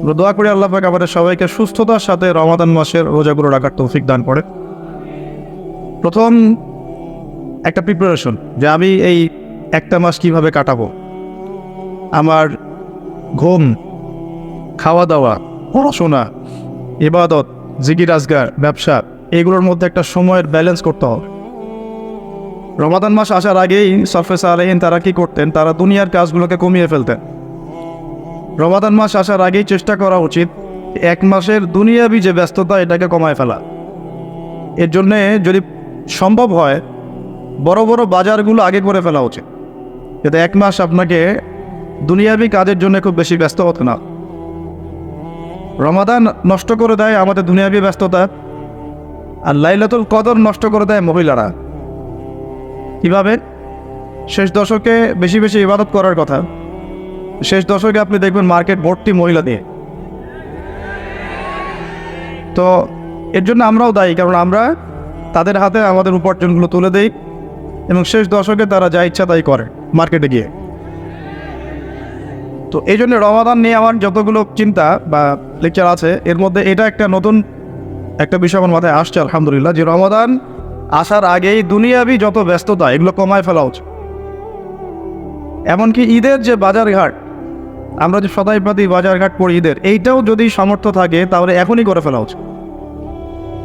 দোয়া করি আল্লাহ পাক আমাদের সবাইকে সুস্থতার সাথে রমাদান মাসের রোজাগুলো রাখার তৌফিক দান করে। প্রথম একটা প্রিপারেশন যে আমি এই একটা মাস কীভাবে কাটাবো। আমার ঘুম খাওয়া দাওয়া পড়াশোনা, ইবাদত জিগির আজগার, ব্যবসা, এগুলোর মধ্যে একটা সময়ের ব্যালেন্স করতে হবে। রমাদান মাস আসার আগেই সরফেস আলহিন তারা কি করতেন? তারা দুনিয়ার কাজগুলোকে কমিয়ে ফেলতেন। রমাদান মাস আসার আগেই চেষ্টা করা উচিত এক মাসের দুনিয়াবি যে ব্যস্ততা, এটাকে কমায় ফেলা। এর জন্যে যদি সম্ভব হয়, বড় বড় বাজারগুলো আগে করে ফেলা উচিত। যাতে এক মাস আপনাকে দুনিয়াবি কাজের জন্য খুব বেশি ব্যস্ত হতে না রমাদান নষ্ট করে দেয় আমাদের দুনিয়াবি ব্যস্ততা, আর লাইলাতুল কদর নষ্ট করে দেয় মহিলারা। কীভাবে? শেষ দশকে বেশি বেশি ইবাদত করার কথা। শেষ দশকে আপনি দেখবেন মার্কেট ভর্তি মহিলা দিয়ে তো এর জন্য আমরাও দায়ী, কারণ আমরা তাদের হাতে আমাদের উপার্জনগুলো তুলে দেই এবং শেষ দশকে তারা যা ইচ্ছা তাই করে মার্কেটে গিয়ে। তো এই জন্য রমাদান নিয়ে আমার যতগুলো চিন্তা বা লেকচার আছে, এর মধ্যে এটা একটা নতুন একটা বিষয় আমার মাথায় আসছে, আলহামদুলিল্লাহ, যে রমাদান আসার আগেই দুনিয়াবি যত ব্যস্ততা, এগুলো কমায় ফেলা উচিত। এমনকি ঈদের যে বাজারঘাট আমরা যে সদাই পাতি বাজারঘাট করি ঈদের, এইটাও যদি সামর্থ্য থাকে, তাহলে এখনই করে ফেলা উচিত।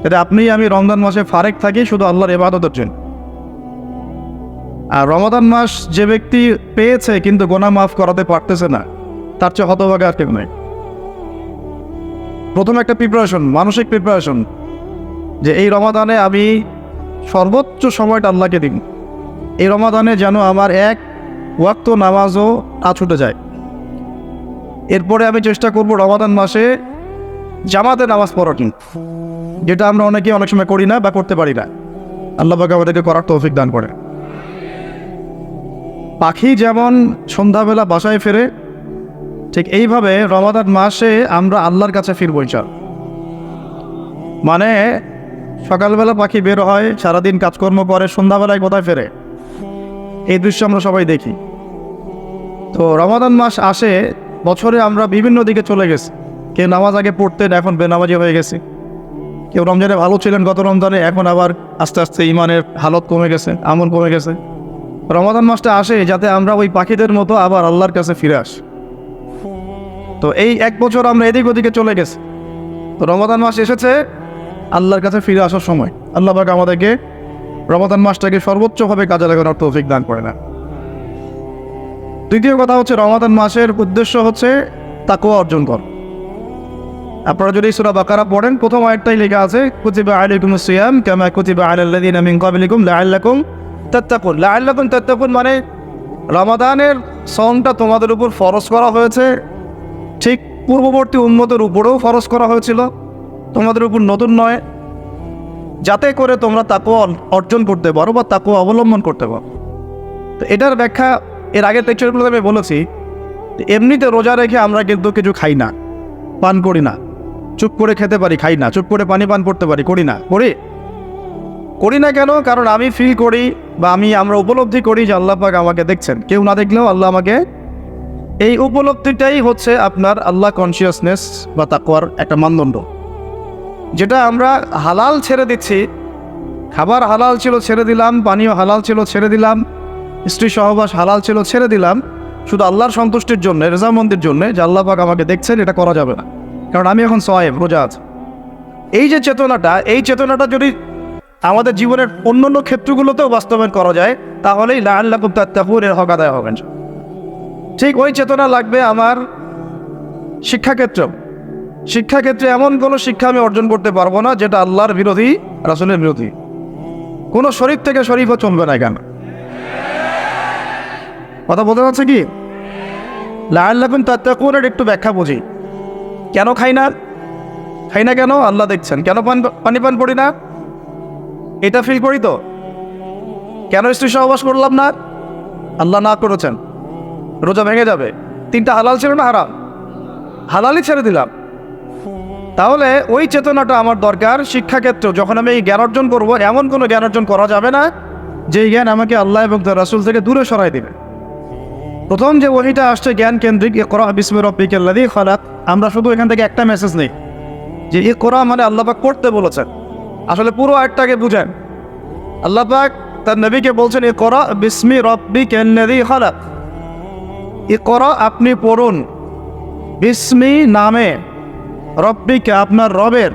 যাতে আপনি আমি রমজান মাসে ফারেক থাকি, শুধু আল্লাহর এবাদতের জন্য। আর রমাদান মাস যে ব্যক্তি পেয়েছে, কিন্তু গোনা মাফ করাতে পারতেছে না, তার চেয়ে হতভাগে আর কেউ নেই। প্রথম একটা প্রিপারেশন মানসিক প্রিপারেশন যে এই রমাদানে আমি সর্বোচ্চ সময়টা আল্লাহকে দিন এই রমাদানে যেন আমার এক ওয়াক্ত নামাজও না ছুটে যায়। এরপরে আমি চেষ্টা করব রমাদান মাসে জামাতে নামাজ পড়াটি যেটা আমরা অনেকে অনেক সময় করি না বা করতে পারি না। আল্লাহ পাকে আমাদেরকে করার তৌফিক দান করে পাখি যেমন সন্ধ্যাবেলা বাসায় ফেরে, ঠিক এইভাবে রমাদান মাসে আমরা আল্লাহর কাছে ফিরবো ইনশাল মানে সকালবেলা পাখি বের হয়, সারাদিন কাজকর্ম করে, সন্ধ্যাবেলায় কোথায় ফেরে? এই দৃশ্য আমরা সবাই দেখি। তো রমাদান মাস আসে বছরে আমরা বিভিন্ন দিকে চলে গেছি। কেউ নামাজ আগে পড়তেন, এখন বেনামাজি হয়ে গেছে। কেউ রমজানে ভালো ছিলেন, গত রমজানে, এখন আবার আস্তে আস্তে ইমানের হালত কমে গেছে, আমল কমে গেছে। রমাদান মাসটা আসে যাতে আমরা ওই পাখিদের মতো আবার আল্লাহর কাছে ফিরে আসি। তো এই এক বছর আমরা এদিক ওদিকে চলে গেছি। তো রমাদান মাস এসেছে, আল্লাহর কাছে ফিরে আসার সময়। আল্লাহ আমাদেরকে রমাদান মাসটাকে সর্বোচ্চভাবে কাজে লাগানোর তৌফিক দান করে না দ্বিতীয় কথা হচ্ছে রমাদান মাসের উদ্দেশ্য হচ্ছে তাকুয়া অর্জন কর। আপনারা যদি সুরা বাকারা পড়েন, প্রথম আয়াতটাই লেখা আছে, কুতিবা আলাইকুম সিয়াম কামা কুতিবা আলাল্লাযিনা মিন ক্বাবলিকুম লাআল্লাকুম তাত্তাকুন। লাআল্লাকুম তাত্তাকুন মানে রমাদানের সনটা তোমাদের উপর ফরজ করা হয়েছে। ঠিক পূর্ববর্তী উন্মতের উপরেও ফরজ করা হয়েছিল, তোমাদের উপর নতুন নয়। যাতে করে তোমরা তাকু অর্জন করতে পারো বা তাকু অবলম্বন করতে পারো। তো এটার ব্যাখ্যা এর আগের লেকচারগুলোতে আমি বলেছি, এমনিতে রোজা রেখে আমরা কিন্তু কিছু খাই না, পান করি না। চুপ করে খেতে পারি, খাই না। চুপ করে পানি পান করতে পারি, করি না। করি? করি না কেন? কারণ আমি ফিল করি বা আমি আমরা উপলব্ধি করি যে আল্লাহ পাক আমাকে দেখছেন। কেউ না দেখলেও আল্লাহ আমাকে এই উপলব্ধিটাই হচ্ছে আপনার আল্লাহ কনসিয়াসনেস বা তাকওয়ার একটা মানদণ্ড। যেটা আমরা হালাল ছেড়ে দিচ্ছি। খাবার হালাল ছিল ছেড়ে দিলাম পানীয় হালাল ছিল ছেড়ে দিলাম। স্ত্রী সহবাস হালাল ছিল, ছেড়ে দিলাম। শুধু আল্লাহর সন্তুষ্টির জন্য, রেজামন্দির জন্য যে আল্লাহ পাক আমাকে দেখছেন, এটা করা যাবে না। কারণ আমি এখন সয়েব রোজা আছি। এই যে চেতনাটা, এই চেতনাটা যদি আমাদের জীবনের অন্য অন্য ক্ষেত্রগুলোতেও বাস্তবায়ন করা যায়, তাহলেই লাল্লাহ তাত্তাকুরের হক আদায় হবেন ঠিক ওই চেতনা লাগবে আমার শিক্ষাক্ষেত্র শিক্ষাক্ষেত্রে এমন কোনো শিক্ষা আমি অর্জন করতে পারব না, যেটা আল্লাহর বিরোধী, রাসুলের বিরোধী। কোনো শরীফ থেকে শরীফও চলবে না কেন কথা বলতে পারছে কি? লাল্লাকুন তাত্তাকুরের একটু ব্যাখ্যা বুঝি। কেন খাই না? খাই না কেন? আল্লাহ দেখছেন। কেন পান পানি পান করি না? এটা ফিল করি তো। কেন স্ত্রী সহবাস করলাম না? আল্লাহ না করেছেন। রোজা ভেঙে যাবে। তিনটা হালাল ছিল না হারাম? হালালই ছেড়ে দিলাম। তাহলে ওই চেতনাটা আমার দরকার শিক্ষাক্ষেত্র। যখন আমি এই জ্ঞান অর্জন করব, এমন কোনো জ্ঞান অর্জন করা যাবে না, যেই জ্ঞান আমাকে আল্লাহ এবং তার রাসুল থেকে দূরে সরাই দিবে। প্রথম যে ওহিটা আসছে জ্ঞান কেন্দ্রিক, এ করা বিস্ময় রব্বিকাল্লাদি খালাক। আমরা শুধু এখান থেকে একটা মেসেজ নেই, যে এ করা মানে আল্লাপাক করতে বলেছেন। আসলে পুরো আয়টাকে বুঝেন। আল্লাপাক তার নবীকে বলছেন, এ করা বিস্মি রব্বি কেন্নাদি খালাক। এ করা আপনি পড়ুন। বিস্মি নামে রব্বিকে আপনার রবের।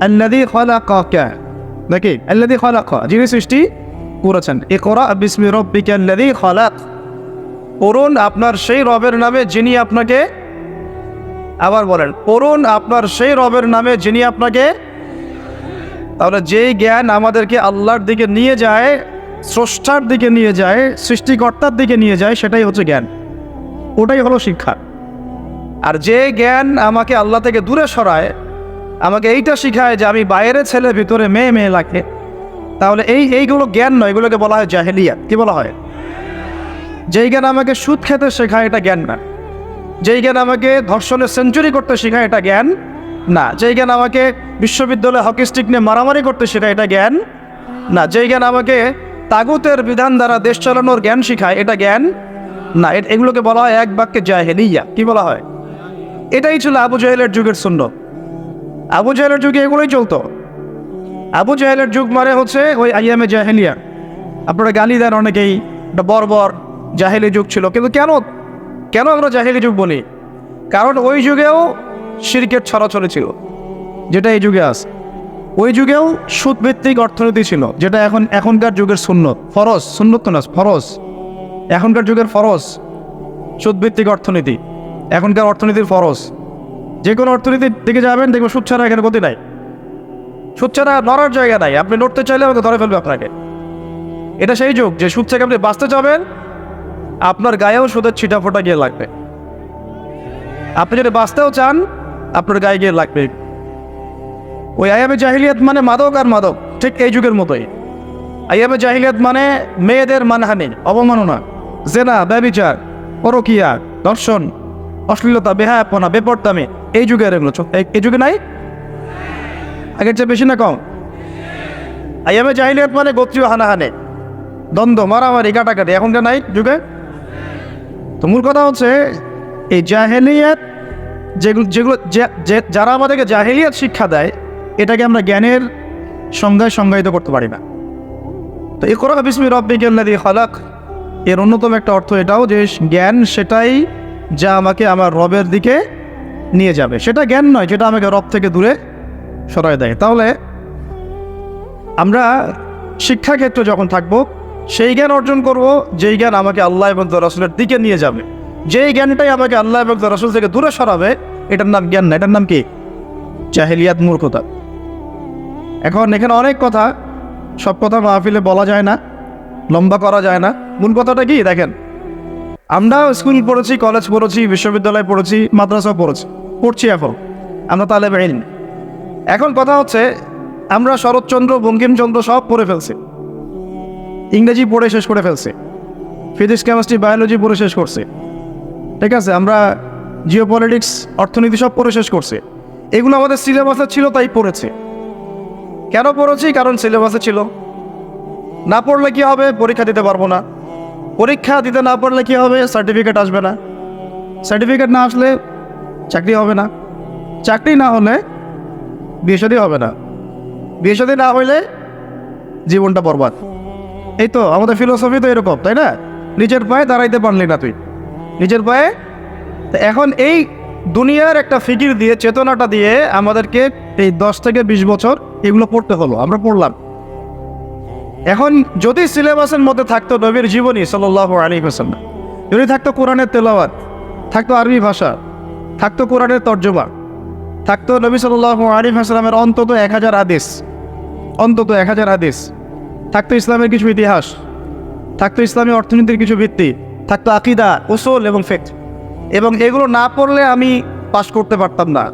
আল্লাদি খালাকা নাকি? আল্লাদি খালাকা। যিনি সৃষ্টি করেছেন। এ করা বিস্মি রব্বিকে আল্লাদি খালাক। পড়ুন আপনার সেই রবের নামে যিনি আপনাকে, আবার বলেন, পড়ুন আপনার সেই রবের নামে যিনি আপনাকে, তাহলে যেই জ্ঞান আমাদেরকে আল্লাহর দিকে নিয়ে যায়, স্রষ্টার দিকে নিয়ে যায়, সৃষ্টিকর্তার দিকে নিয়ে যায়, সেটাই হচ্ছে জ্ঞান। ওটাই হলো শিক্ষা। আর যে জ্ঞান আমাকে আল্লাহ থেকে দূরে সরায়, আমাকে এইটা শিখায় যে আমি বাইরে ছেলে, ভিতরে মেয়ে মেয়ে লাগে। তাহলে এই, এইগুলো জ্ঞান নয়, এগুলোকে বলা হয় জাহেলিয়া কি বলা হয়? যেই জ্ঞান আমাকে সুদ খেতে শেখায়, এটা জ্ঞান না। যেই জ্ঞান আমাকে ধর্ষণে সেঞ্চুরি করতে শেখায়, এটা জ্ঞান না। যেই জ্ঞান আমাকে বিশ্ববিদ্যালয়ে হকি স্টিক নিয়ে মারামারি করতে শেখায়, এটা জ্ঞান না। যেই জ্ঞান আমাকে তাগুতের বিধান দ্বারা দেশ চালানোর জ্ঞান শেখায়, এটা জ্ঞান না। এগুলোকে বলা হয় এক বাক্যে জাহেলিয়া। কি বলা হয়? এটাই ছিল আবু জাহেলের যুগের শূন্য আবু জাহেলের যুগে এগুলোই চলতো। আবু জাহেলের যুগ মানে হচ্ছে ওই আইয়ামে জাহেলিয়া। আপনারা গালি দেন অনেকেই বর্বর। জাহেলি যুগ ছিল। কিন্তু কেন? কেন আমরা জাহেলি যুগ বলি? কারণ ওই যুগেও সিরকেট ছড়াছড়ি ছিল, যেটা এই যুগে আছে। ওই যুগেও সুদভিত্তিক অর্থনীতি ছিল, যেটা এখন এখনকার যুগের সুন্নত। ফরজ তো না, ফরজ। এখনকার যুগের ফরজ, সুদভিত্তিক অর্থনীতি। এখনকার অর্থনীতির ফরজ। যে কোনো অর্থনীতির দিকে যাবেন, দেখবেন সুদ ছাড়া এখানে গতি নাই। সুদ ছাড়া নড়ার জায়গা নাই। আপনি নড়তে চাইলে আমাকে ধরে ফেলবে আপনাকে। এটা সেই যুগ যে সুদ থেকে আপনি বাঁচতে যাবেন আপনার গায়েও সুদের ছিটা ফোটা গিয়ে লাগবে। আপনি যদি বাঁচতেও চান, আপনার গায়ে গিয়ে লাগবে। ওই আয়ামে জাহিলিয়াত মানে মাদক আর মাদক, ঠিক এই যুগের মতোই। আয়ামে জাহিলিয়াত মানে মেয়েদের মানহানি, অবমাননা, জেনা, ব্যবিচার, পরকিয়া, দর্শন, অশ্লীলতা, বেহায়াপনা বেপরতামি এই যুগের এগুলো এই- যুগে নাই? আগের চেয়ে বেশি না কম? আয়ামে জাহিলিয়াত মানে গোত্রীয় হানাহানে, দ্বন্দ্ব, মারামারি কাটাকাটি এখনকার নাই যুগে? তো মূল কথা হচ্ছে, এই জাহেলিয়াত যেগুলো যেগুলো যারা আমাদেরকে জাহেলিয়াত শিক্ষা দেয়, এটাকে আমরা জ্ঞানের সংজ্ঞায় সংজ্ঞায়িত করতে পারি না। তো এ করা বিস্মি রব্বিকাল্লাদি খালাক। এর অন্যতম একটা অর্থ এটাও যে, জ্ঞান সেটাই যা আমাকে আমার রবের দিকে নিয়ে যাবে। সেটা জ্ঞান নয়, যেটা আমাকে রব থেকে দূরে সরায় দেয়। তাহলে আমরা শিক্ষাক্ষেত্রে যখন থাকব সেই জ্ঞান অর্জন করব, যেই জ্ঞান আমাকে আল্লাহ এবং রসুলের দিকে নিয়ে যাবে। যেই জ্ঞানটাই আমাকে আল্লাহ এবং রসুল থেকে দূরে সরাবে, এটার নাম জ্ঞান না, এটার নাম কি? জাহেলিয়াত মূর্খতা। এখন এখানে অনেক কথা, সব কথা মাহফিলে বলা যায় না, লম্বা করা যায় না। মূল কথাটা কি? দেখেন আমরা স্কুল পড়েছি, কলেজ পড়েছি, বিশ্ববিদ্যালয় পড়েছি মাদ্রাসা পড়েছি, পড়ছি এখন। আমরা তাহলে বেড়ে এখন কথা হচ্ছে, আমরা শরৎচন্দ্র, বঙ্কিমচন্দ্র সব পড়ে ফেলছি। ইংরেজি পড়ে শেষ করে ফেলছে। ফিজিক্স, কেমিস্ট্রি, বায়োলজি পড়ে শেষ করছে। ঠিক আছে, আমরা জিও পলিটিক্স অর্থনীতি সব পড়ে শেষ করছে। এগুলো আমাদের সিলেবাসে ছিল, তাই পড়েছে। কেন পড়েছি? কারণ সিলেবাসে ছিল। না পড়লে কি হবে? পরীক্ষা দিতে পারব না। পরীক্ষা দিতে না পারলে কি হবে? সার্টিফিকেট আসবে না। সার্টিফিকেট না আসলে চাকরি হবে না। চাকরি না হলে বিয়ে হবে না। বিয়ে না হইলে জীবনটা বরবাদ। এই তো, আমাদের ফিলোসফি তো এরকম, তাই না? নিজের পায়ে দাঁড়াইতে পারলি না তুই। নিজের পায়ে? এখন এই দুনিয়ার একটা ফিকির দিয়ে, চেতনাটা দিয়ে আমাদেরকে এই দশ থেকে বিশ বছর এগুলো পড়তে হলো, আমরা পড়লাম। এখন যদি সিলেবাসের মধ্যে থাকতো নবীর জীবনী সাল্লাহ আলী হাসাল্লাম যদি থাকতো কোরআনের তেলাওয়াত, থাকতো আরবি ভাষা, থাকতো কোরআনের তর্জমা, থাকতো নবী সাল্লাহ আলী হাসলামের অন্তত এক হাজার আদেশ অন্তত এক হাজার আদেশ থাকতো ইসলামের কিছু ইতিহাস, থাকতো ইসলামী অর্থনীতির কিছু ভিত্তি, থাকতো আকিদা ওসল এবং ফেক এবং এগুলো না পড়লে আমি পাশ করতে পারতাম না।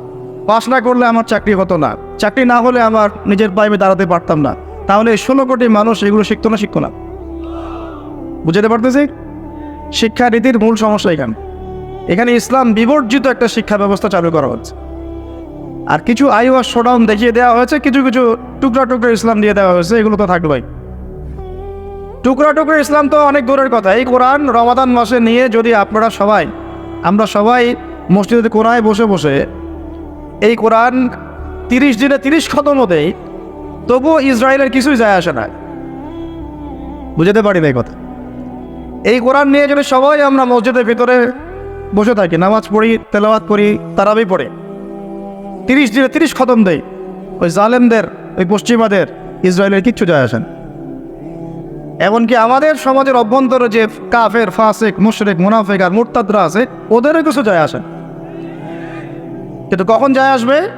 পাশ না করলে আমার চাকরি হতো না। চাকরি না হলে আমার নিজের পায়ে আমি দাঁড়াতে পারতাম না। তাহলে ষোলো কোটি মানুষ এগুলো শিখতো না শিখতো না। বুঝাতে পারতেছি? শিক্ষানীতির মূল সমস্যা এখানে। এখানে ইসলাম বিবর্জিত একটা শিক্ষা ব্যবস্থা চালু করা হচ্ছে। আর কিছু আর শোডাউন দেখিয়ে দেওয়া হয়েছে, কিছু কিছু টুকরা টুকরা ইসলাম দিয়ে দেওয়া হয়েছে, এগুলো তো থাকবেই। টুকরা টুকরা ইসলাম তো অনেক দূরের কথা। এই কোরআন রমাদান মাসে নিয়ে যদি আপনারা সবাই, আমরা সবাই মসজিদে কোরআনে বসে বসে এই কোরআন তিরিশ দিনে তিরিশ খতমও দেই, তবুও ইসরায়েলের কিছুই যায় আসে না। বুঝতে পারি না এই কথা। এই কোরআন নিয়ে যদি সবাই আমরা মসজিদের ভিতরে বসে থাকি, নামাজ পড়ি, তেলাওয়াত করি, তারাবি পড়ে, তিরিশ দিনে তিরিশ খতম দেই, ওই জালেমদের, ওই পশ্চিমাদের, ইসরায়েলের কিচ্ছু যায় আসেন এমনকি আমাদের সমাজের অভ্যন্তরে যে কাফের, ফাসেক, মুশরেক, মুনাফেক আর মুরতাদরা আছে, ওদেরও কিছু যায় আসে কিন্তু কখন যায় আসবে?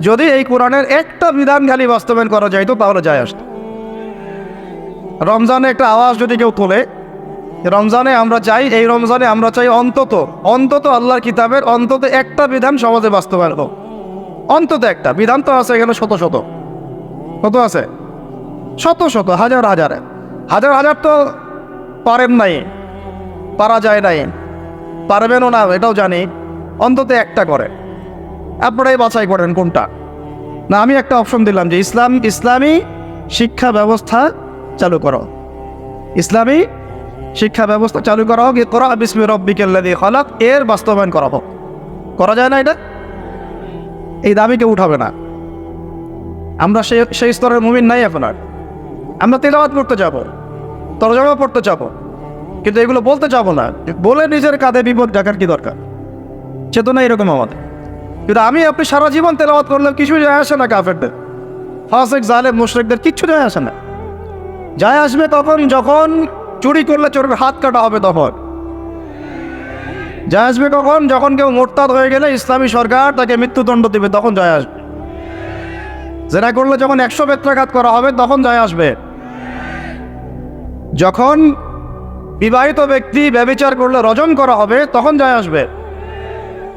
যদি এই কোরআনের একটা বিধান খালি বাস্তবায়ন করা যাইতো তাহলে যায় আসতো। রমজানে একটা আওয়াজ যদি কেউ তোলে, রমজানে আমরা চাই, এই রমজানে আমরা চাই অন্তত অন্তত আল্লাহর কিতাবের অন্তত একটা বিধান সমাজে বাস্তবায়ন হোক। অন্তত একটা, বিধান তো আছে এখানে শত শত। কত আছে? শত শত, হাজার হাজারে হাজার হাজার তো পারেন নাই, পারা যায় নাই, পারবেনও না, এটাও জানি, অন্তত একটা করে। আপনারাই বাছাই করেন কোনটা। না, আমি একটা অপশন দিলাম যে ইসলাম, ইসলামী শিক্ষা ব্যবস্থা চালু করো। ইসলামী শিক্ষা ব্যবস্থা চালু করা হোক করা বিসমি রব্বিকেল্লাদি হলাক এর বাস্তবায়ন করা হোক। করা যায় না এটা? এই দাবি কেউ উঠাবে না। আমরা সেই সেই স্তরের মুমিন নাই এখন আর আমরা তেলাওয়াত করতে যাব। তরজমা পড়তে যাব কিন্তু এগুলো বলতে যাব না। বলে নিজের কাঁধে বিপদ ডাকার কি দরকার? চেতনা এরকম আমাদের। কিন্তু আমি আপনি সারা জীবন তেলাওয়াত করলে কিছু যায় আসে না কাফেরদের। ফাসেক, জালেম, মুশরেকদের কিচ্ছু যায় আসে না। যায় আসবে তখন যখন চুরি করলে চোরের হাত কাটা হবে তখন। যায় আসবে কখন? যখন কেউ মোরতাদ হয়ে গেলে ইসলামী সরকার তাকে মৃত্যুদণ্ড দেবে, তখন যায় আসবে। জেনা করলে যখন একশো বেত্রাঘাত করা হবে, তখন যায় আসবে। যখন বিবাহিত ব্যক্তি ব্যবিচার করলে রজন করা হবে, তখন যায় আসবে।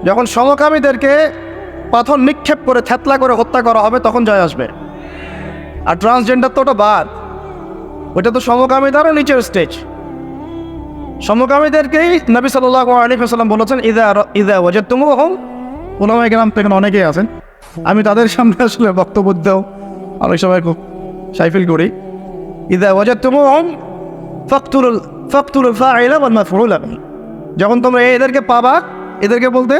যখন সমকামীদেরকে পাথর নিক্ষেপ করে, থেতলা করে হত্যা করা হবে, তখন যায় আসবে। আর ট্রান্সজেন্ডার তো ওটা বাদ। ওটা তো সমকামী দ্বারা নিচের স্টেজ সমকামীদেরকেই নবী সাল্লাহ আলী বলেছেন, ইদা ইদা ওয়াজেদ তুমু হোম ওনামাই গ্রাম থেকে অনেকেই আছেন। আমি তাদের সামনে আসলে বক্তব্য দেও অনেক সময় খুব সাইফিল করি। ইদা ওয়াজেদ তুমু হোম ফকতুল ফকতুল ওয়াল মাফউল বিহি। যখন তোমরা এদেরকে পাবা, এদেরকে বলতে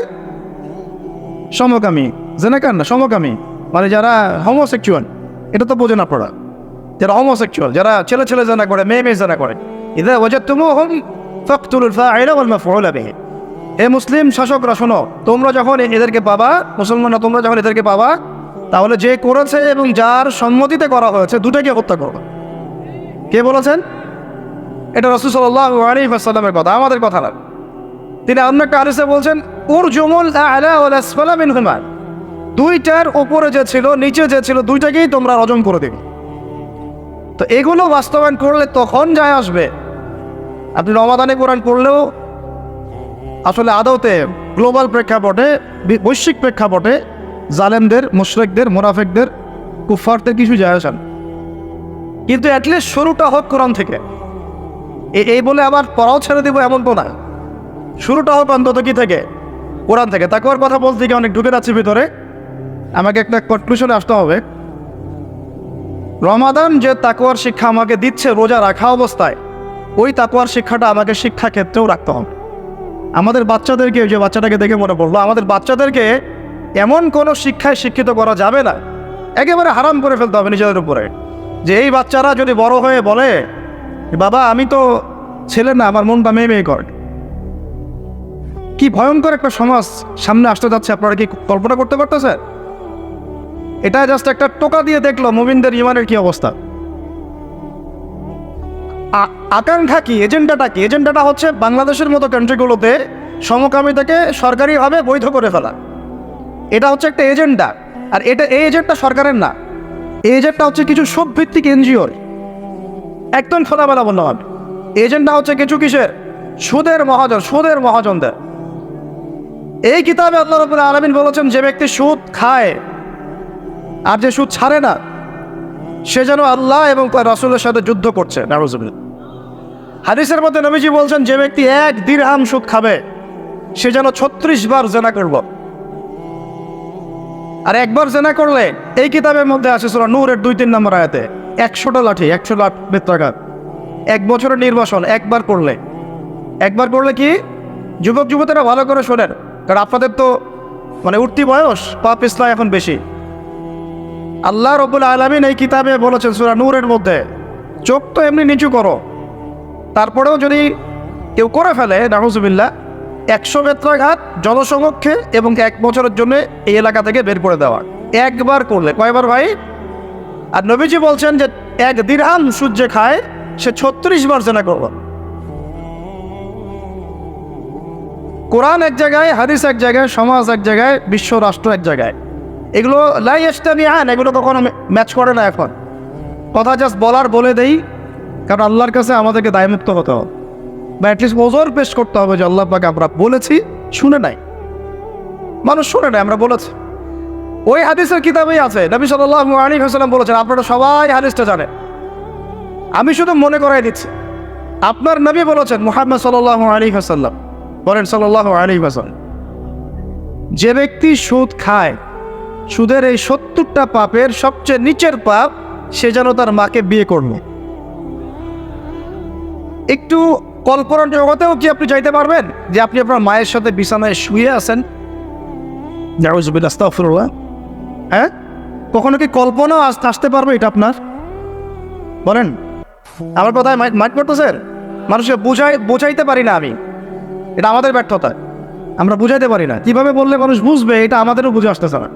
সমকামী জেনাকান না, সমকামী। মানে যারা হোমোসেক্সুয়াল এটা তো বোঝেন আপনারা। যারা হোমোসেক্সুয়াল যারা ছেলে ছেলে জানা করে, মেয়ে মেয়ে জানা করে। ইদা ওয়াজাদতুমু হুম ফাকতুল ফাইলা ওয়াল মাফউল বিহি। এ মুসলিম শাসকরা, শোনো, তোমরা যখন এদেরকে পাবা, মুসলমানরা তোমরা যখন এদেরকে পাবা, তাহলে যে করেছে এবং যার সম্মতিতে করা হয়েছে, দুটাকে হত্যা করবে। কে বলেছেন? এটা রসুল সাল্লাহ সাল্লামের কথা, আমাদের কথা না। তিনি অন্য একটা বলছেন ওর জমুল আসফালা মিনহুমা। দুইটার ওপরে যে ছিল, নিচে যে ছিল, দুইটাকেই তোমরা রজম করে দিবে। তো এগুলো বাস্তবায়ন করলে তখন যায় আসবে। আপনি রমাদানে কোরআন করলেও আসলে আদৌতে গ্লোবাল প্রেক্ষাপটে বৈশ্বিক প্রেক্ষাপটে জালেমদের, মুশরেকদের, মোনাফেকদের কুফারদের কিছু যায় আসে না। কিন্তু অ্যাটলিস্ট শুরুটা হোক কোরআন থেকে। এই বলে আবার পড়াও ছেড়ে দিব এমন তো না শুরুটা হোক অন্তত কি থেকে? কোরআন থেকে। তাকুয়ার কথা বলতে গিয়ে অনেক ঢুকে যাচ্ছে ভিতরে। আমাকে একটা কনক্লুশনে আসতে হবে। রমাদান যে তাকুয়ার শিক্ষা আমাকে দিচ্ছে রোজা রাখা অবস্থায়, ওই তাকুয়ার শিক্ষাটা আমাকে শিক্ষা ক্ষেত্রেও রাখতে হবে। আমাদের বাচ্চাদেরকে যে বাচ্চাটাকে দেখে মনে পড়ল, আমাদের বাচ্চাদেরকে এমন কোনো শিক্ষায় শিক্ষিত করা যাবে না। একেবারে হারাম করে ফেলতে হবে নিজেদের উপরে। যে এই বাচ্চারা যদি বড় হয়ে বলে বাবা, আমি তো ছেলে না, আমার মনটা মেয়ে মেয়ে কর। কি ভয়ঙ্কর একটা সমাজ সামনে আসতে যাচ্ছে, আপনারা কি কল্পনা করতে পারতেছেন? এটা জাস্ট একটা টোকা দিয়ে দেখল মুমিনদের ইমানের কি অবস্থা। আকাঙ্ক্ষা কি, এজেন্ডাটা কি? এজেন্ডাটা হচ্ছে বাংলাদেশের মতো কান্ট্রিগুলোতে সমকামিতাকে সরকারিভাবে বৈধ করে ফেলা। এটা হচ্ছে একটা এজেন্ডা, আর এটা, এই এজেন্টটা সরকারের না। এই এজেন্টটা হচ্ছে কিছু সবভিত্তিক এনজিওর। একদম খোলামেলা বললাম আমি এজেন্ডা হচ্ছে কিছু কিসের? সুদের মহাজন, সুদের মহাজনদের। এই কিতাবে আল্লাহ রবুল আলমিন বলেছেন, যে ব্যক্তি সুদ খায় আর যে সুদ ছাড়ে না, সে যেন আল্লাহ এবং তার রাসূলের সাথে যুদ্ধ করছে। নারুজুবিল্লাহ হাদিসের মধ্যে নবীজি বলছেন, যে ব্যক্তি এক দিরহাম সুদ খাবে, সে যেন ছত্রিশ বার জেনা করব। আর একবার জেনা করলে, এই কিতাবের মধ্যে আছে সুরা নূরের দুই তিন নম্বর আয়াতে একশোটা লাঠি, একশো লাখ বেত্রাঘাত এক বছরের নির্বাসন, একবার করলে। একবার করলে কি? যুবক, যুবতীরা ভালো করে শোনেন, কারণ আপনাদের তো মানে উঠতি বয়স, পাপ ইসলাম এখন বেশি। আল্লাহ রবুল আলমিন এই কিতাবে বলেছেন, সুরা নূরের মধ্যে, চোখ তো এমনি নিচু করো। তারপরেও যদি কেউ করে ফেলে নাহুজুবিল্লা একশো বেত্রাঘাত জনসমক্ষে এবং এক বছরের জন্য এই এলাকা থেকে বের করে দেওয়া। একবার করলে, কয়বার ভাই? আর নবীজি বলছেন যে এক দিরহাম সূর্য খায়, সে ছত্রিশ বার জেনা করল কোরআন এক জায়গায়, হাদিস এক জায়গায়, সমাজ এক জায়গায়, বিশ্ব রাষ্ট্র এক জায়গায়। এগুলো লাই এস্টামি আন এগুলো কখনো ম্যাচ করে না এখন। কথা জাস্ট বলার বলে দেই, কারণ আল্লাহর কাছে আমাদেরকে দায়মুক্ত হতে হবে। বা অ্যাটলিস্ট ওজোর পেশ করতে হবে যে আল্লাহ পাকে আমরা বলেছি, শুনে নাই। মানুষ শুনে নাই, আমরা বলেছি। ওই হাদিসের কিতাবেই আছে। নবী সাল্লাহ আলী হাসালাম বলেছেন আপনারা সবাই হাদিসটা জানেন। আমি শুধু মনে করাই দিচ্ছি আপনার নবী বলেছেন মুহাম্মদ সাল্লাহ আলী হাসাল্লাম বলেন সাল্লাহ আলী হাসাল্লাম যে ব্যক্তি সুদ খায় সুদের এই সত্তরটা পাপের সবচেয়ে নিচের পাপ সে যেন তার মাকে বিয়ে করল। একটু কল্পনার জগতেও কি আপনি চাইতে পারবেন যে আপনি আপনার মায়ের সাথে বিছানায় শুয়ে আছেন? নাউজুবিল্লাহ, আস্তাগফিরুল্লাহ। হ্যাঁ? কখনো কি কল্পনাও আস- আসতে পারবে এটা আপনার? বলেন। আমার কথায় মাইক মাইক করতেছেন মানুষকে বুঝাই বোঝাইতে পারি না আমি। এটা আমাদের ব্যর্থতা। আমরা বুঝাইতে পারি না। কীভাবে বললে মানুষ বুঝবে, এটা আমাদেরও বুঝে আসতেছে না।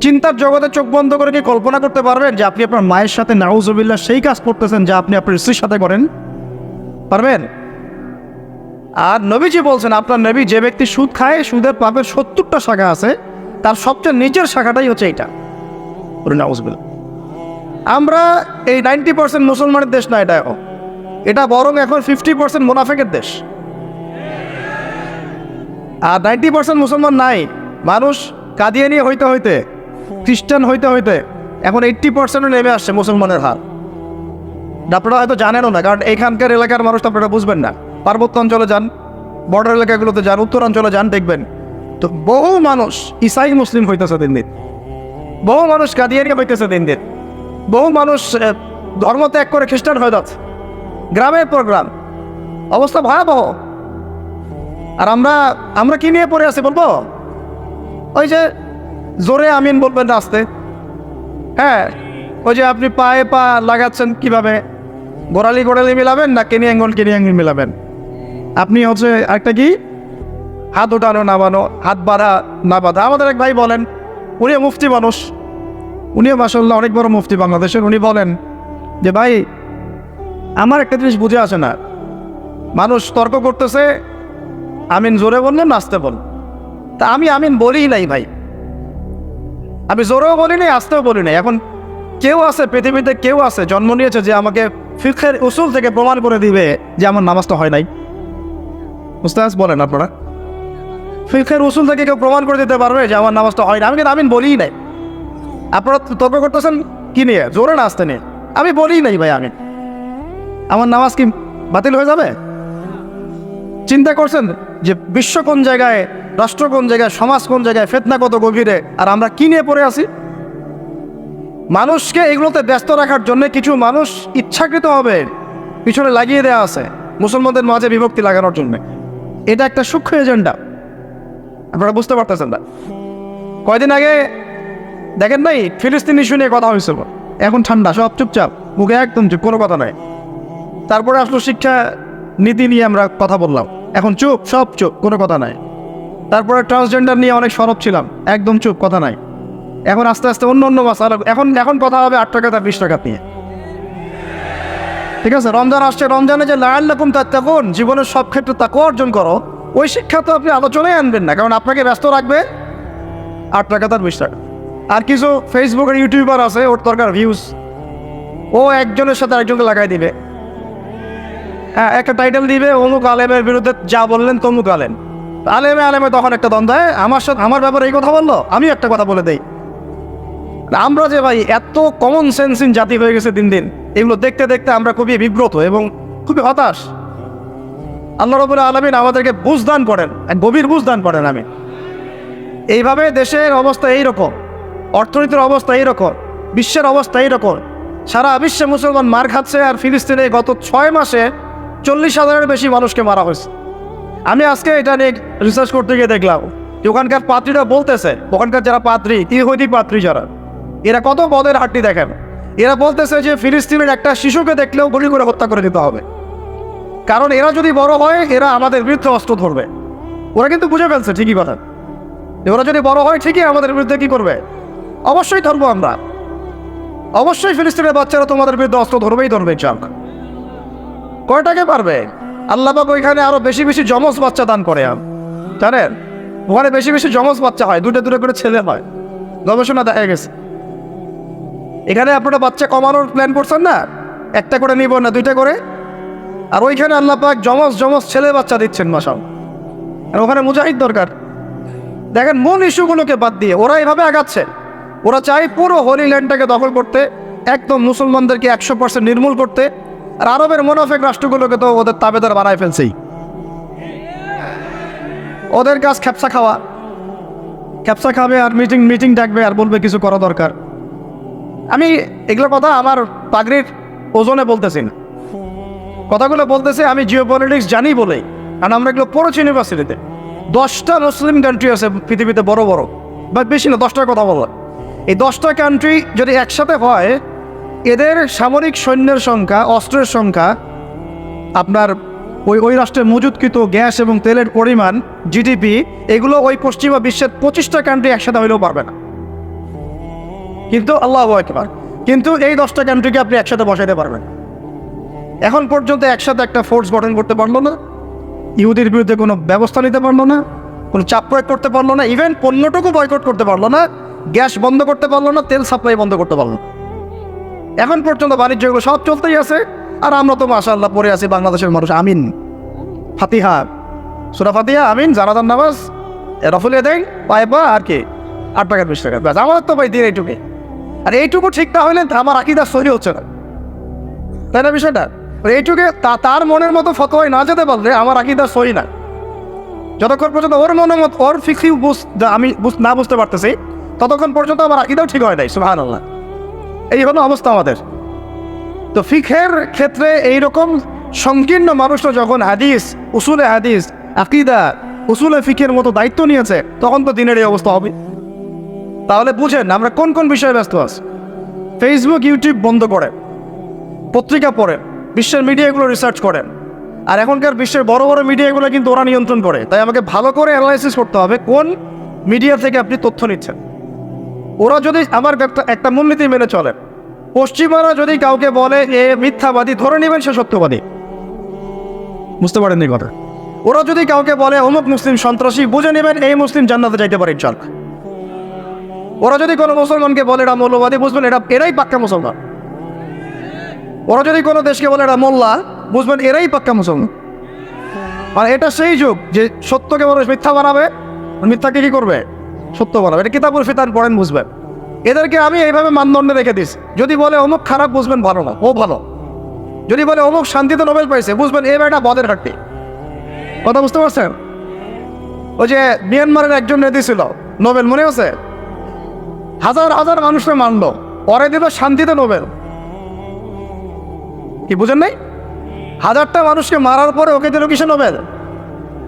চিন্তার জগতে চোখ বন্ধ করে কি কল্পনা করতে পারবেন যে আপনি আপনার মায়ের সাথে নাউজুবিল্লাহ সেই কাজ করতেছেন যা আপনি আপনার স্ত্রীর সাথে করেন? পারবেন? আর নবীজি বলছেন, আপনার নবী যে ব্যক্তি সুদ খায়, সুদের পাপের সত্তরটা শাখা আছে তার সবচেয়ে নিচের শাখাটাই হচ্ছে বলুন আমরা এই নাইনটি পার্সেন্ট মুসলমানের দেশ না এটা এখন। এটা বরং এখন ফিফটি পার্সেন্ট মোনাফেকের দেশ। আর নাইনটি পার্সেন্ট মুসলমান নাই। মানুষ কাদিয়ানি হইতে হইতে খ্রিস্টান হইতে হইতে এখন এইট্টি পার্সেন্টও নেমে আসছে মুসলমানের হার। আপনারা হয়তো জানেনও না কারণ এইখানকার এলাকার মানুষ তো আপনারা বুঝবেন না। পার্বত্য অঞ্চলে যান বর্ডার এলাকাগুলোতে যান উত্তরাঞ্চলে যান দেখবেন। তো বহু মানুষ ইসাই মুসলিম হইতেছে দিন দিন। বহু মানুষ কাদিয়ানি হইতেছে দিন দিন। বহু মানুষ ধর্ম ত্যাগ করে খ্রিস্টান হয়ে যাচ্ছে। গ্রামের পর গ্রাম অবস্থা ভয়াবহ। আর আমরা আমরা কি নিয়ে পড়ে আছি বলব? ওই যে জোরে আমিন বলবেন না আসতে হ্যাঁ ওই যে আপনি পায়ে পা লাগাচ্ছেন কীভাবে? গোড়ালি গোড়ালি মিলাবেন না কেনি অ্যাঙ্গল কেনি মিলাবেন? আপনি হচ্ছে একটা কি? হাত উঠানো, নামানো, হাত বাঁধা না বাঁধা আমাদের এক ভাই বলেন উনিও মুফতি মানুষ। উনিও মাসাল্লাহ অনেক বড় মুফতি বাংলাদেশের। উনি বলেন যে, ভাই, আমার একটা জিনিস বুঝে আসে না। মানুষ তর্ক করতেছে, আমিন জোরে বললেন, নাচতে বল। তা আমি আমিন বলি নাই ভাই। আমি জোরেও বলি নাই আসতেও বলি নাই। এখন কেউ আছে, পৃথিবীতে কেউ আছে, জন্ম নিয়েছে যে আমাকে ফিখের উসুল থেকে প্রমাণ করে দিবে যে আমার নামাজটা হয় নাই? মুস্তাজ বলেন আপনারা। ফিখের উসুল থেকে কেউ প্রমাণ করে দিতে পারবে যে আমার নামাজটা হয় না। আমি কিন্তু আমিন বলিই নাই। আপনারা তর্ক করতেছেন? কি নিয়ে? জোরে না আসতে নিয়ে। আমি বলিই নাই ভাই, আমি। আমার নামাজ কি বাতিল হয়ে যাবে? চিন্তা করছেন যে বিশ্ব কোন জায়গায়, রাষ্ট্র কোন জায়গায়, সমাজ কোন জায়গায় ফেতনা কত গভীরে, আর আমরা কি নিয়ে পড়ে আছি? মানুষকে এগুলোতে ব্যস্ত রাখার জন্য কিছু মানুষ ইচ্ছাকৃত হবে, পিছনে লাগিয়ে দেওয়া আছে, মুসলমানদের মাঝে বিভক্তি লাগানোর জন্য। এটা একটা সূক্ষ্ম এজেন্ডা। আপনারা বুঝতে পারতেছেন না। কয়দিন আগে, দেখেন নাই, ফিলিস্তিন ইস্যু নিয়ে কথা হয়েছিল। এখন ঠান্ডা, সব চুপচাপ, মুখে একদম চুপ, কোনো কথা নাই। তারপরে আসলো শিক্ষা নীতি নিয়ে আমরা কথা বললাম। এখন চুপ, সব চুপ, কোনো কথা নাই। তারপরে ট্রান্সজেন্ডার নিয়ে অনেক সরব ছিলাম, একদম চুপ, কথা নাই। এখন আস্তে আস্তে অন্য অন্য মাস এখন এখন কথা হবে আট টাকা তার বিশ টাকা নিয়ে। ঠিক আছে? রমজান আসছে, রমজানে যে লায়াল্লাকুম তাত্তাকুন, জীবনের সব ক্ষেত্রে তাকে অর্জন করো। ওই শিক্ষা তো আপনি আলোচনায় আনবেন না, কারণ আপনাকে ব্যস্ত রাখবে আট টাকা তার বিশ টাকা। আর কিছু ফেসবুকের ইউটিউবার আছে, ওর দরকার ভিউজ ও একজনের সাথে আরেকজনকে লাগাই দিবে। হ্যাঁ একটা টাইটেল দিবে, অমুক আলেমের বিরুদ্ধে যা বললেন তমুক আলেম। আলেমে আলেমে তখন একটা দ্বন্দ্ব, হয়, আমার সাথে আমার ব্যাপারে এই কথা বলল? আমি একটা কথা বলে দেই। আমরা যে ভাই এত কমন সেন্সিন জাতি হয়ে গেছে দিন দিন, এগুলো দেখতে দেখতে আমরা খুবই বিব্রত এবং খুবই হতাশ। আল্লাহ রবুল আলমিন আমাদেরকে বুঝ দান করেন, এক গভীর বুঝ দান করেন আমি এইভাবে দেশের অবস্থা এইরকম, অর্থনীতির অবস্থা এইরকম, বিশ্বের অবস্থা এইরকম। সারা বিশ্বে মুসলমান মার খাচ্ছে আর ফিলিস্তিনে গত ছয় মাসে চল্লিশ হাজারের বেশি মানুষকে মারা হয়েছে। আমি আজকে এটা নিয়ে রিসার্চ করতে গিয়ে দেখলাম, যে ওখানকার পাত্রীরা বলতেছে, ওখানকার যারা পাত্রী, ইহুদি পাত্রী যারা, এরা কত পদের হাড্ডি দেখেন। এরা বলতেছে যে ফিলিস্তিনের একটা শিশুকে দেখলেও গুলি করে হত্যা করে দিতে হবে। কারণ এরা যদি বড় হয়, এরা আমাদের বিরুদ্ধে অস্ত্র ধরবে। ওরা কিন্তু বুঝে ফেলছে, ঠিকই কথা। ওরা যদি বড় হয়, ঠিকই আমাদের বিরুদ্ধে কি করবে? অবশ্যই ধরবো আমরা। অবশ্যই ফিলিস্তিনের বাচ্চারা তোমাদের বিরুদ্ধে অস্ত্র ধরবেই ধরবে চাক কয়টাকে পারবে? আল্লাহবাক ওইখানে আরও বেশি বেশি জমজ বাচ্চা দান করে। জানেন? ওখানে বেশি বেশি জমজ বাচ্চা হয়, দুটো দুটো করে ছেলে হয়। গবেষণা দেখা গেছে। এখানে আপনারা বাচ্চা কমানোর প্ল্যান করছেন না? একটা করে নিব না, দুইটা করে? আর ওইখানে আল্লাহ পাক জমজ জমজ ছেলে বাচ্চা দিচ্ছেন মাসাও আর ওখানে মুজাহিদ দরকার। দেখেন, মূল ইস্যুগুলোকে বাদ দিয়ে ওরা এইভাবে আগাচ্ছে। ওরা চায় পুরো হোলি ল্যান্ডটাকে দখল করতে, একদম মুসলমানদেরকে একশো পার্সেন্ট নির্মূল করতে, আর আরবের মোনাফেক রাষ্ট্রগুলোকে তো ওদের তাবেদার বানায় ফেলছেই। ওদের কাজ খ্যাপসা খাওয়া। খ্যাপসা খাবে আর মিটিং মিটিং ডাকবে আর বলবে কিছু করা দরকার। আমি এগুলো কথা আমার পাগড়ির ওজনে বলতেছি না। কথাগুলো বলতেছে, আমি জিও পলিটিক্স জানি বলেই। কারণ আমরা এগুলো পড়েছি ইউনিভার্সিটিতে দশটা মুসলিম কান্ট্রি আছে পৃথিবীতে বড় বড় বা বেশি না, দশটার কথা বলো। এই দশটা কান্ট্রি যদি একসাথে হয়, এদের সামরিক সৈন্যের সংখ্যা, অস্ত্রের সংখ্যা, আপনার ওই ওই রাষ্ট্রের মজুদকৃত গ্যাস এবং তেলের পরিমাণ জিডিপি এগুলো ওই পশ্চিমা বিশ্বের পঁচিশটা কান্ট্রি একসাথে হইলেও পারবে না। কিন্তু আল্লাহ একবার কিন্তু এই দশটা কান্ট্রিকে আপনি একসাথে বসাইতে পারবেন। এখন পর্যন্ত একসাথে একটা ফোর্স গঠন করতে পারল না। ইহুদির বিরুদ্ধে কোনো ব্যবস্থা নিতে পারল না, কোনো চাপ প্রয়োগ করতে পারল না ইভেন পণ্যটুকু বয়কট করতে পারল না গ্যাস বন্ধ করতে পারল না, তেল সাপ্লাই বন্ধ করতে পারল এখন পর্যন্ত বাণিজ্যগুলো সব চলতেই আছে, আর আমরা তো মাশাআল্লাহ পড়ে আছি বাংলাদেশের মানুষ, আমিন। ফাতিহা, সুরা ফাতিহা, আমিন জানাদার নামাজ রফুলিয়া দেন পাইবা আর কি, আট টাকার বিশ টাকা ব্যাস, আমার তো ভাই দিন এইটুকু আর এইটুকু ঠিক না হলে আমার আকিদা সহি হচ্ছে না। তাই না বিষয়টা? এইটুকে তা- তার মনের মতো ফতোয়ায় না যেতে পারলে আমার আকিদা সই না যতক্ষণ পর্যন্ত ওর মনের মতো, ওর ফিক্সি বুঝ আমি না বুঝতে পারতেছি, ততক্ষণ পর্যন্ত আমার আকিদাও ঠিক হয় নাই সুহান আল্লাহ এই হলো অবস্থা আমাদের। তো ফিখের ক্ষেত্রে এইরকম সংকীর্ণ মানুষরা যখন হাদিস, উসুলে হাদিস, আকিদা, উসুলে ফিখের মতো দায়িত্ব নিয়েছে, তখন তো দিনের এই অবস্থা হবে। তাহলে বুঝেন, আমরা কোন কোন বিষয়ে ব্যস্ত আছি? ফেসবুক ইউটিউব বন্ধ করে, পত্রিকা পড়েন বিশ্বের মিডিয়াগুলো রিসার্চ করেন। আর এখনকার বিশ্বের বড় বড় মিডিয়াগুলো কিন্তু ওরা নিয়ন্ত্রণ করে। তাই আমাকে ভালো করে অ্যানালাইসিস করতে হবে কোন মিডিয়া থেকে আপনি তথ্য নিচ্ছেন। ওরা যদি আমার একটা মূলনীতি মেনে চলে। পশ্চিমারা যদি কাউকে বলে এ মিথ্যাবাদী, ধরে নেবেন সে সত্যবাদী। বুঝতে পারেননি কথা। ওরা যদি কাউকে বলে অমুক মুসলিম সন্ত্রাসী, বুঝে নেবেন এই মুসলিম জান্নাতে যাইতে পারে চল ওরা যদি কোনো মুসলমানকে বলে এরা মৌলবাদী, বুঝবেন এটা এরাই পাক্কা মুসলমান। ওরা যদি কোনো দেশকে বলে এরা মোল্লা, বুঝবেন এরাই পাক্কা মুসলমান। মানে এটা সেই যুগ যে সত্যকে মানুষ মিথ্যা বানাবে মিথ্যাকে কি করবে? সত্য বানাবে। এটা কিতাবুল ফিতান পড়েন বুঝবেন। এদেরকে আমি এইভাবে মানদণ্ডে রেখে দিস যদি বলে অমুক খারাপ, বুঝবেন ভালো না, ও ভালো। যদি বলে অমুক শান্তিতে নোবেল পাইছে, বুঝবেন এ বেটা বদের ঘাটতি। কথা বুঝতে পারছেন? ওই যে মিয়ানমারের একজন নেতা ছিল, নোবেল, মনে আছে? হাজার হাজার মানুষকে মানলো, পরে দিল শান্তিতে নোবেল। কি বুঝেন নাই? হাজারটা মানুষকে মারার পরে ওকে দিল কিসে নোবেল?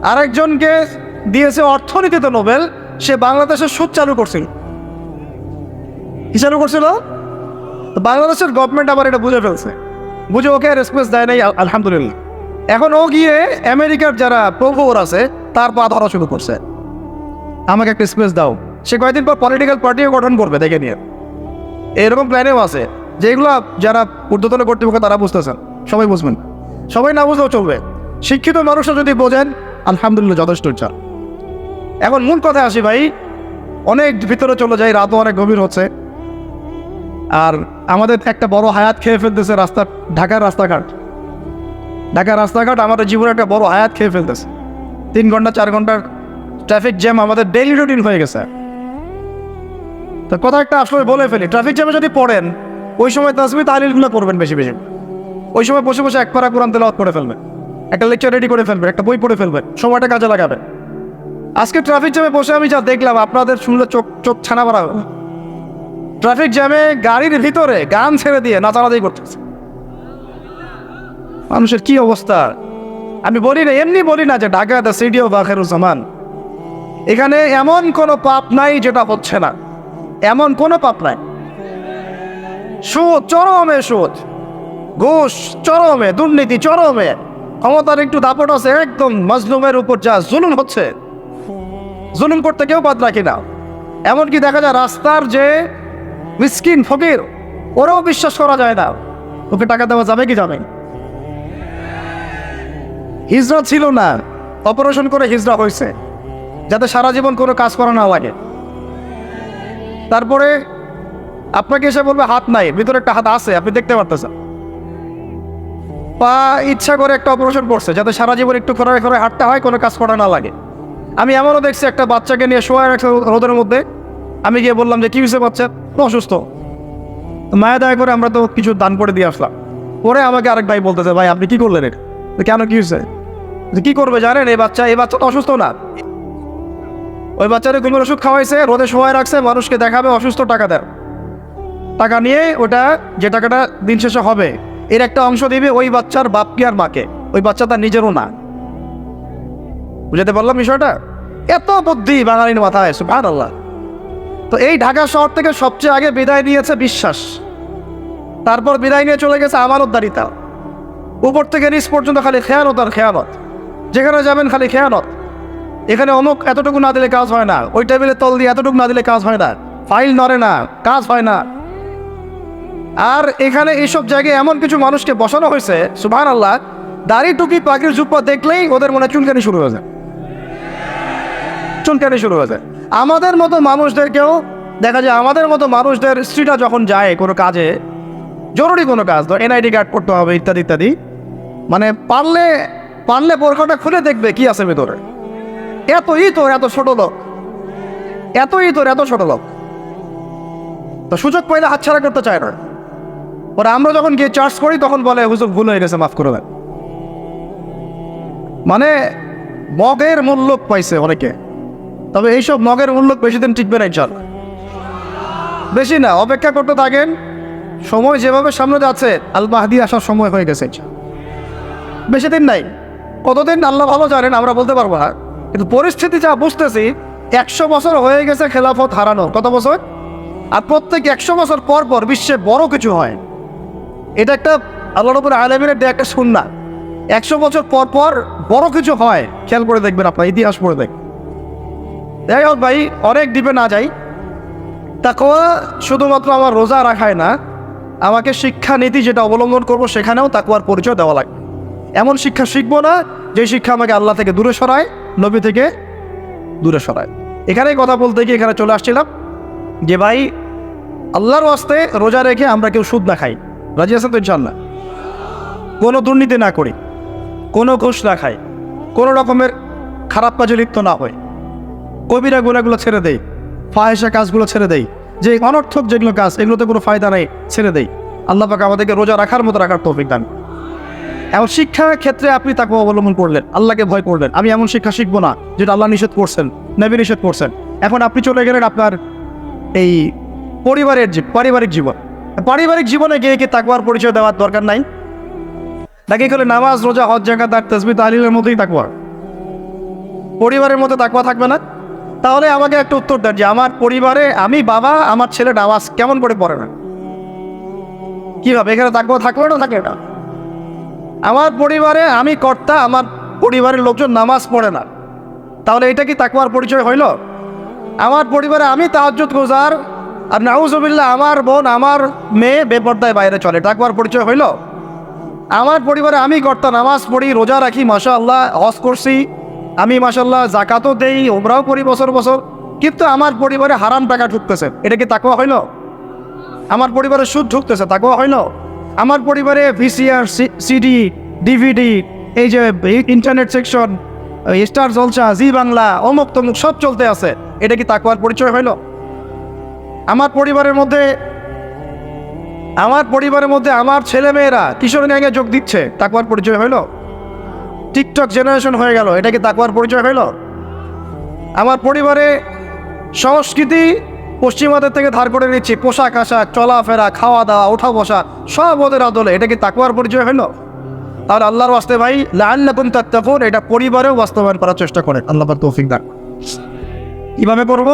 আরেকজনকে দিয়েছে অর্থনীতিতে নোবেল, সে বাংলাদেশের সুদ চালু করছিল। কি চালু করছিল? বাংলাদেশের গভর্নমেন্ট আবার এটা বুঝে ফেলছে। বুঝে ওকে রেসপেক্ট দেয় নাই আল- আলহামদুলিল্লাহ। এখন ও গিয়ে আমেরিকার যারা প্রভুর আছে, তার পা ধরা শুরু করছে। আমাকে একটা স্পেস দাও। সে কয়েকদিন পর পলিটিক্যাল পার্টিও গঠন করবে, দেখে নিয়ে। এরকম প্ল্যানেও আছে। যেগুলো যারা ঊর্ধ্বতন কর্তৃপক্ষ, তারা বুঝতেছেন। সবাই বুঝবেন। সবাই না বুঝলেও চলবে। শিক্ষিত মানুষরা যদি বোঝেন, আলহামদুলিল্লাহ যথেষ্ট চার এখন মূল কথা আসি ভাই, অনেক ভিতরে চলে যায় রাতও অনেক গভীর হচ্ছে। আর আমাদের একটা বড় হায়াত খেয়ে ফেলতেছে রাস্তা, ঢাকার রাস্তাঘাট। ঢাকার রাস্তাঘাট আমাদের জীবনে একটা বড় হায়াত খেয়ে ফেলতেছে। তিন ঘণ্টা, চার ঘণ্টার ট্রাফিক জ্যাম আমাদের ডেইলি রুটিন হয়ে গেছে। তো কথা একটা আসলে বলে ফেলি ট্রাফিক জ্যামে যদি পড়েন ওই সময় তাসবি তালিলগুলো করবেন বেশি বেশি। ওই সময় বসে বসে এক পারা কোরআন তেলাওয়াত করে ফেলবেন। একটা লেকচার রেডি করে ফেলবেন, একটা বই পড়ে ফেলবেন, সময়টা কাজে লাগাবেন। আজকে ট্রাফিক জ্যামে বসে আমি যা দেখলাম, আপনাদের শুনলে চোখ চোখ ছানা হবে ট্রাফিক জ্যামে গাড়ির ভিতরে গান ছেড়ে দিয়ে নাচানাচি করতেছে। মানুষের কি অবস্থা? আমি বলি না, এমনি বলি না যে Dhaka the city of Akheruzzaman. এখানে এমন কোনো পাপ নাই যেটা হচ্ছে না। এমন কোনো পাপ নাই। সুদ, চরমে সুদ। ঘুষ, চরমে, দুর্নীতি, চরমে। ক্ষমতার একটু দাপট আছে, একদম মজলুমের উপর যা জুলুম হচ্ছে। জুলুম করতে কেউ বাদ রাখি না এমনকি দেখা যায় রাস্তার যে মিসকিন, ফকির, ওরাও বিশ্বাস করা যায় না। ওকে টাকা দেওয়া যাবে কি যাবে? হিজরা ছিল না। অপারেশন করে হিজরা হয়েছে। যাতে সারা জীবন কোনো কাজ করা না লাগে। তারপরে আপনাকে এসে বলবে, হাত নাই, ভিতরে একটা হাত আছে, আপনি দেখতে পারতেছেন। পা ইচ্ছা করে একটা অপারেশন করছে, যাতে সারা জীবন একটু খোঁড়ায় খোঁড়ায় হাঁটতে হয়, কোনো কাজ করা না লাগে। আমি এমনও দেখছি একটা বাচ্চাকে নিয়ে শোয়া রাখছে রোদের মধ্যে। আমি গিয়ে বললাম যে, কী হয়েছে বাচ্চা? অসুস্থ। মায়া দয়া করে আমরা তো কিছু দান করে দিয়ে আসলাম। পরে আমাকে আরেক ভাই বলতেছে, ভাই, আপনি কি করলেন এটা? কেন, কি হয়েছে? তো কি করবে জানেন, এই বাচ্চা এই বাচ্চা তো অসুস্থ না। ওই বাচ্চারা ঘুমের ওষুধ খাওয়াইছে, রোদে শোয়ায় রাখছে, মানুষকে দেখাবে, অসুস্থ টাকা দেয়। টাকা নিয়ে ওটা যে টাকাটা দিন শেষে হবে, এর একটা অংশ দিবে ওই বাচ্চার বাপকে আর মাকে। ওই বাচ্চা তার নিজেরও না। বুঝাতে পারলাম বিষয়টা? এত বুদ্ধি বাঙালির মাথায় সুভান আল্লাহ তো এই ঢাকা শহর থেকে সবচেয়ে আগে বিদায় নিয়েছে বিশ্বাস। তারপর বিদায় নিয়ে চলে গেছে আমানতদারিতা। উপর থেকে নিচ পর্যন্ত খালি খেয়ানত আর খেয়ানত। যেখানে যাবেন খালি খেয়ানত। এখানে অমুক এতটুকু না দিলে কাজ হয় না। ওই টেবিলের তল দিয়ে এতটুকু না দিলে কাজ হয় না। ফাইল নড়ে না, কাজ হয় না। আর এখানে এইসব জায়গায় এমন কিছু মানুষকে বসানো হয়েছে সুভান আল্লাহ দাড়ি, টুপি পাখির জুপ্পা দেখলেই ওদের মনে চুলকানি শুরু হয়ে যায়। চুলকানি শুরু হয়ে যায়। আমাদের মতো মানুষদেরকেও দেখা যায় আমাদের মতো মানুষদের স্ত্রীরা যখন যায় কোনো কাজে, জরুরি কোনো কাজ, ধর এনআইডি কার্ড করতে হবে, ইত্যাদি ইত্যাদি মানে পারলে পারলে বোরখাটা খুলে দেখবে কি আছে ভেতরে। এতই তোর এত ছোট লোক। এতই তোর এত ছোট লোক। তো সুযোগ পাইলে হাতছাড়া করতে চায় না। ওরা আমরা যখন গিয়ে চার্জ করি, তখন বলে, হুজুর, ভুল হয়ে গেছে, মাফ করে দেন। মানে মগের মূল্য পাইছে অনেকে। তবে এইসব মগের মূল্য বেশি দিন টিকবে না ইনশাল বেশি না, অপেক্ষা করতে থাকেন। সময় যেভাবে সামনে যাচ্ছে আল মাহদি আসার সময় হয়ে গেছে। বেশি দিন নাই। কতদিন আল্লাহ ভালো জানেন, আমরা বলতে পারব না। কিন্তু পরিস্থিতি যা বুঝতেছি, একশো বছর হয়ে গেছে খেলাফত হারানোর। কত বছর? আর প্রত্যেক একশো বছর পর পর বিশ্বে বড় কিছু হয়। এটা একটা আল্লাহ রবুল আলমিনের দেয়া একটা সুন্না একশো বছর পর পর বড় কিছু হয়। খেয়াল করে দেখবেন আপনার, ইতিহাস পড়ে দেখ যাই হোক ভাই, অনেক দ্বীপে না যাই। তাকওয়া শুধুমাত্র আমার রোজা রাখায় না, আমাকে শিক্ষা নীতি যেটা অবলম্বন করব সেখানেও তাকুয়ার পরিচয় দেওয়া লাগবে। এমন শিক্ষা শিখব না, যে শিক্ষা আমাকে আল্লাহ থেকে দূরে সরায়, নবী থেকে দূরে সরায়। এখানেই কথা বলতে গিয়ে এখানে চলে আসছিলাম, যে ভাই, আল্লাহর ওয়াস্তে রোজা রেখে আমরা কেউ সুদ না খাই। রাজি আছেন তো ইনশাল্লাহ কোনো দুর্নীতি না করি, কোনো ঘুষ না খাই, কোনো রকমের খারাপ কাজে লিপ্ত না হয় কবিরা গুণাগুলো ছেড়ে দেই ফাহেসা কাজগুলো ছেড়ে দেই, যে অনর্থক যেগুলো কাজ, এগুলোতে কোনো ফায়দা নেই, ছেড়ে দেই। আল্লাহ পাকে আমাদেরকে রোজা রাখার মতো রাখার তৌফিক দান। এমন শিক্ষার ক্ষেত্রে আপনি তাকে অবলম্বন করলেন, আল্লাহকে ভয় করলেন। আমি এমন শিক্ষা শিখব না, যেটা আল্লাহ নিষেধ করছেন, নবী নিষেধ করছেন। এখন আপনি চলে গেলেন আপনার এই পরিবারের পারিবারিক জীবন। পারিবারিক জীবনে গিয়ে কি তাকওয়ার পরিচয় দেওয়ার দরকার নাই? নাকি এখানে নামাজ, রোজা, হজ জায়গা তার তসবি তালিমের মধ্যেই তাকওয়া? পরিবারের মধ্যে তাকওয়া থাকবে না? তাহলে আমাকে একটা উত্তর দেন যে আমার পরিবারে আমি বাবা, আমার ছেলে নামাজ কেমন করে পড়ে না? কীভাবে? এখানে তাকুয়া থাকবে না থাকে না? আমার পরিবারে আমি কর্তা, আমার পরিবারের লোকজন নামাজ পড়ে না। তাহলে এটা কি তাকওয়ার পরিচয় হইল? আমার পরিবারে আমি তাহাজ্জুদ, গুজার আর নাউজুবিল্লাহ, আমার বোন, আমার মেয়ে বেপর্দায় বাইরে চলে। তাকওয়ার পরিচয় হইল? আমার পরিবারে আমি কর্তা, নামাজ পড়ি, রোজা রাখি মাসা আল্লাহ হজ করছি। আমি মাসাল্লাহ জাকাতও দেই ওমরাও করি বছর বছর। কিন্তু আমার পরিবারে হারাম টাকা ঢুকতেছে। এটা কি তাকুয়া হইল? আমার পরিবারে সুদ ঢুকতেছে তাকুয়া হইল? আমার পরিবারে ভিসিআর সিডি ডিভিডি এই যে internet section Star Jalsha Zee Bangla অমুক তমুক সব চলতে আছে। এটা কি তাকওয়ার পরিচয় হইল? আমার পরিবারের মধ্যে, আমার পরিবারের মধ্যে আমার ছেলে মেয়েরা কিশোর গ্যাংয়ে যোগ দিচ্ছে, তাকওয়ার পরিচয় হইল। টিকটক জেনারেশন হয়ে গেল এটা কি তাকওয়ার পরিচয় হইল। আমার পরিবারে সংস্কৃতি পশ্চিমাদের থেকে ধার করে নিচ্ছি, পোশাক আশাক, চলাফেরা খাওয়া দাওয়া ওঠা বসা সব ওদের আদলে এটা কি তাকুয়ার পরিচয় হলো তাহলে আল্লাহর ওয়াস্তে ভাই লাল্লাকুন তাত্তাকুন, এটা পরিবারেও বাস্তবায়ন করার চেষ্টা করেন। আল্লাহ তৌফিক দান কীভাবে করব?